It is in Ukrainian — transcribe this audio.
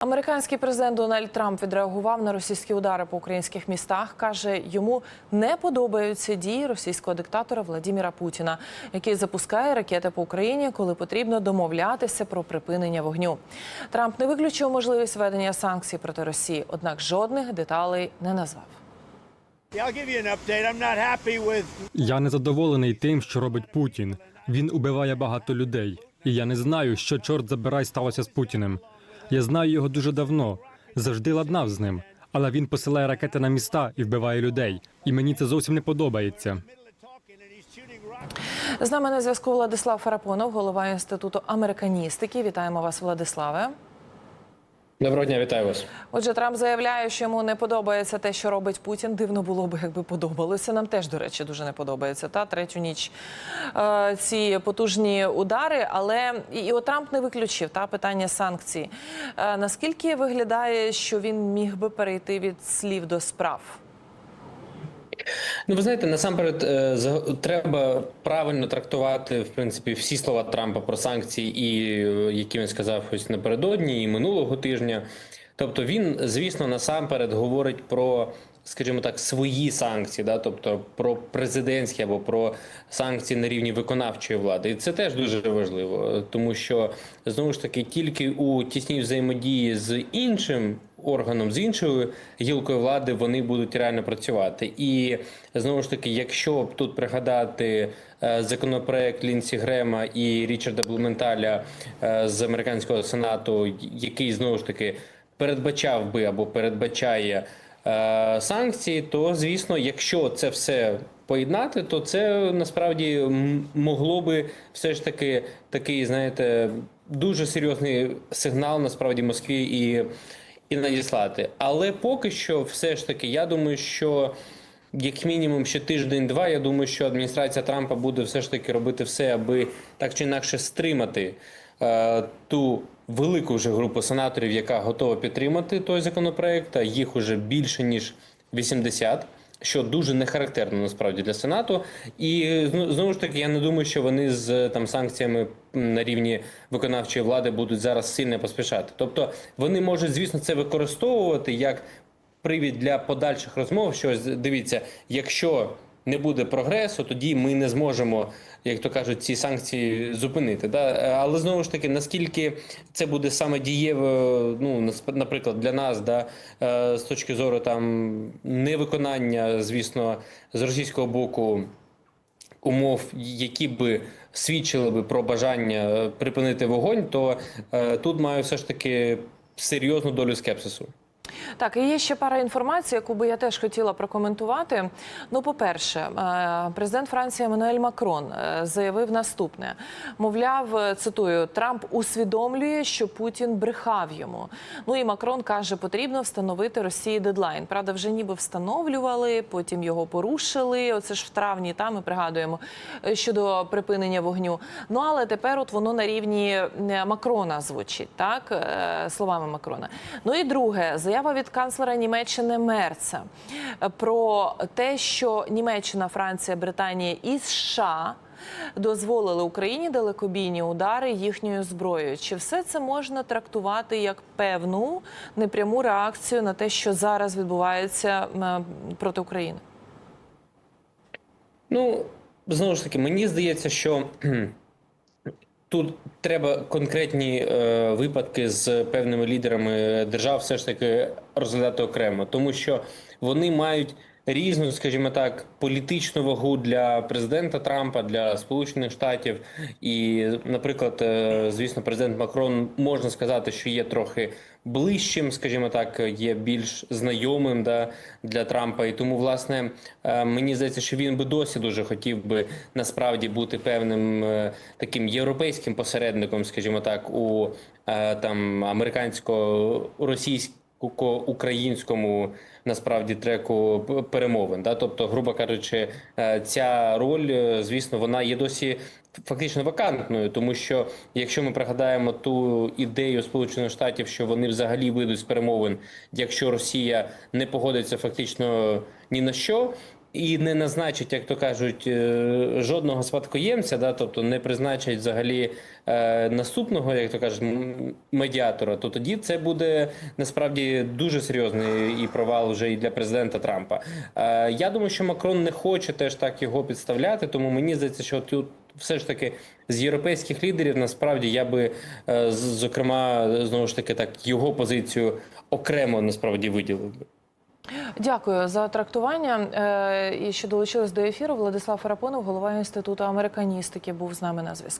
Американський президент Дональд Трамп відреагував на російські удари по українських містах. каже, йому не подобаються дії російського диктатора Владіміра Путіна, який запускає ракети по Україні, коли потрібно домовлятися про припинення вогню. Трамп не виключив можливість введення санкцій проти Росії, однак жодних деталей не назвав. Я не задоволений тим, що робить Путін. Він убиває багато людей, і я не знаю, що чорт забирай сталося з Путіним. Я знаю його дуже давно, завжди ладнав з ним, але він посилає ракети на міста і вбиває людей. І мені це зовсім не подобається. З нами на зв'язку Владислав Фарапонов, голова інституту американістики. Вітаємо вас, Владиславе. Доброго дня, вітаю вас. Отже, Трамп заявляє, що йому не подобається те, що робить Путін. Дивно було б, якби подобалося. Нам теж, до речі, дуже не подобається. Та третю ніч е, ці потужні удари. Але і, і от Трамп не виключив та питання санкцій. Е, наскільки виглядає, що він міг би перейти від слів до справ? Ну, ви знаєте, насамперед е, треба правильно трактувати в принципі всі слова Трампа про санкції, і е, які він сказав ось напередодні і минулого тижня. Тобто, він, звісно, насамперед говорить про, скажімо так, свої санкції, да, тобто про президентські або про санкції на рівні виконавчої влади. І це теж дуже важливо, тому що знову ж таки тільки у тісній взаємодії з іншим органом з іншою гілкою влади вони будуть реально працювати. І знову ж таки, якщо тут пригадати е, законопроект Лінсі Грема і Річарда Блументаля е, з американського сенату, який знову ж таки передбачав би або передбачає е, санкції, то звісно, якщо це все поєднати, то це насправді могло би все ж таки такий, знаєте, дуже серйозний сигнал насправді Москві і і надіслати. Але поки що, все ж таки, я думаю, що як мінімум ще тиждень-два, я думаю, що адміністрація Трампа буде все ж таки робити все, аби так чи інакше стримати е, ту велику вже групу сенаторів, яка готова підтримати той законопроект. Їх уже більше ніж 80 що дуже не характерно насправді для сенату, і знову ж таки, я не думаю, що вони з там санкціями на рівні виконавчої влади будуть зараз сильно поспішати. Тобто вони можуть, звісно, це використовувати як привід для подальших розмов. Що дивіться, якщо не буде прогресу, тоді ми не зможемо, як то кажуть, ці санкції зупинити. Да? Але знову ж таки, наскільки це буде саме дієво, ну наприклад, для нас, да, е, з точки зору там невиконання, звісно, з російського боку умов, які би свідчили би про бажання е, припинити вогонь, то е, тут маю все ж таки серйозну долю скепсису. Так, і є ще пара інформацій, яку би я теж хотіла прокоментувати. Ну, по-перше, е, президент Франції Еммануель Макрон е, заявив наступне: мовляв, е, цитую, Трамп усвідомлює, що Путін брехав йому. Ну і Макрон каже, потрібно встановити Росії дедлайн. Правда, вже ніби встановлювали, потім його порушили. Оце ж в травні. Та ми пригадуємо щодо припинення вогню. Ну але тепер от воно на рівні Макрона звучить, так словами Макрона. Ну і друге, заява від канцлера Німеччини Мерца е, про те, що Німеччина, Франція, Британія і США. Дозволили Україні далекобійні удари їхньою зброєю. Чи все це можна трактувати як певну непряму реакцію на те, що зараз відбувається проти України? Ну, знову ж таки, мені здається, що тут треба конкретні е, випадки з певними лідерами держав все ж таки розглядати окремо, тому що вони мають різну, скажімо так, політичну вагу для президента Трампа, для Сполучених Штатів. І, наприклад, е, звісно, президент Макрон можна сказати, що є трохи ближчим, скажімо так, є більш знайомим да, для Трампа. І тому, власне, е, мені здається, що він би досі дуже хотів би насправді бути певним е, таким європейським посередником, скажімо так, у там американсько-російсько-українському насправді треку перемовин. Да? Тобто, грубо кажучи, е, ця роль, е, звісно, вона є досі фактично вакантною, тому що якщо ми пригадаємо ту ідею Сполучених Штатів, що вони взагалі вийдуть з перемовин, якщо Росія не погодиться фактично ні на що. І не назначить, як то кажуть, е, жодного спадкоємця, да, тобто не призначить взагалі е, наступного, як то кажуть, медіатора, то тоді це буде насправді дуже серйозний і провал вже і для президента Трампа. Е, я думаю, що Макрон не хоче теж так його підставляти, тому мені здається, що тут все ж таки з європейських лідерів насправді я би е, зокрема знову ж таки так його позицію окремо насправді виділив би. Дякую за трактування. Е, І що долучились до ефіру. Владислав Фарапонов, голова інституту американістики, був з нами на зв'язку.